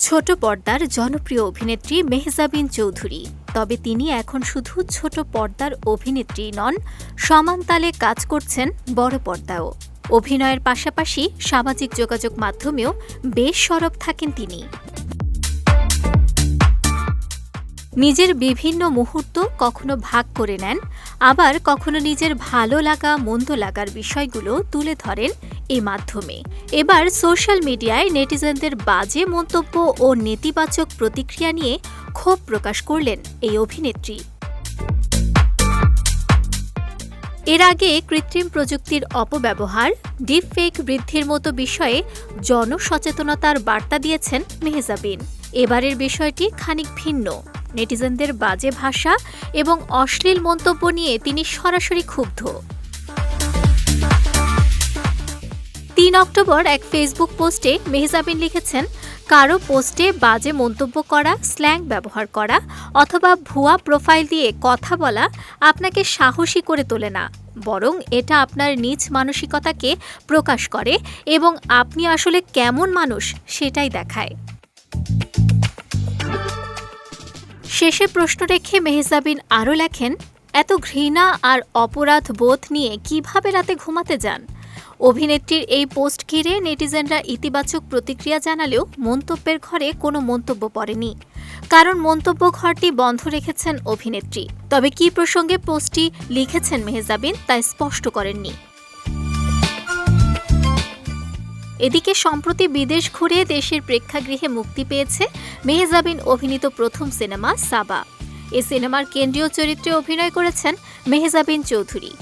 ছোট পর্দার জনপ্রিয় অভিনেত্রী মেহজাবিন চৌধুরী। তবে তিনি এখন শুধু ছোট পর্দার অভিনেত্রী নন, সমান তালে কাজ করছেন বড় পর্দাও। অভিনয়ের পাশাপাশি সামাজিক যোগাযোগ মাধ্যমেও বেশ সরব থাকেন তিনি। নিজের বিভিন্ন মুহূর্ত কখনো ভাগ করে নেন, আবার কখনো নিজের ভালো লাগা, মন্দ লাগার বিষয়গুলো তুলে ধরেন এই মাধ্যমে। এবার সোশ্যাল মিডিয়ায় নেটিজেনদের বাজে মন্তব্য ও নেতিবাচক প্রতিক্রিয়া নিয়ে ক্ষোভ প্রকাশ করলেন এই অভিনেত্রী। এর আগে কৃত্রিম প্রযুক্তির অপব্যবহার, ডিপফেক বৃদ্ধির মতো বিষয়ে জনসচেতনতার বার্তা দিয়েছেন মেহজাবিন। এবারের বিষয়টি খানিক ভিন্ন। নেটিজেনদের বাজে ভাষা এবং অশ্লীল মন্তব্য নিয়ে তিনি সরাসরি ক্ষুব্ধ। তিন অক্টোবর এক ফেসবুক পোস্টে মেহজাবিন লিখেছেন, কারও পোস্টে বাজে মন্তব্য করা, স্ল্যাং ব্যবহার করা অথবা ভুয়া প্রোফাইল দিয়ে কথা বলা আপনাকে সাহসী করে তোলে না। বরং এটা আপনার নিজ মানসিকতাকে প্রকাশ করে এবং আপনি আসলে কেমন মানুষ সেটাই দেখায়। শেষে প্রশ্ন রেখে মেহজাবিন আরও লেখেন, এত ঘৃণা আর অপরাধ বোধ নিয়ে কীভাবে রাতে ঘুমাতে যান? অভিনেত্রীর এই পোস্ট ঘিরে নেটিজেনরা ইতিবাচক প্রতিক্রিয়া জানালেও মন্তব্যের ঘরে কোনো মন্তব্য পড়েনি। কারণ মন্তব্য ঘরটি বন্ধ রেখেছেন অভিনেত্রী। তবে কি প্রসঙ্গে পোস্টটি লিখেছেন মেহজাবিন তা স্পষ্ট করেননি। এদিকে সম্প্রতি বিদেশ ঘুরে দেশের প্রেক্ষাগৃহে মুক্তি পেয়েছে মেহজাবিন অভিনীত প্রথম সিনেমা সাবা। এ সিনেমার কেন্দ্রীয় চরিত্রে অভিনয় করেছেন মেহজাবিন চৌধুরী।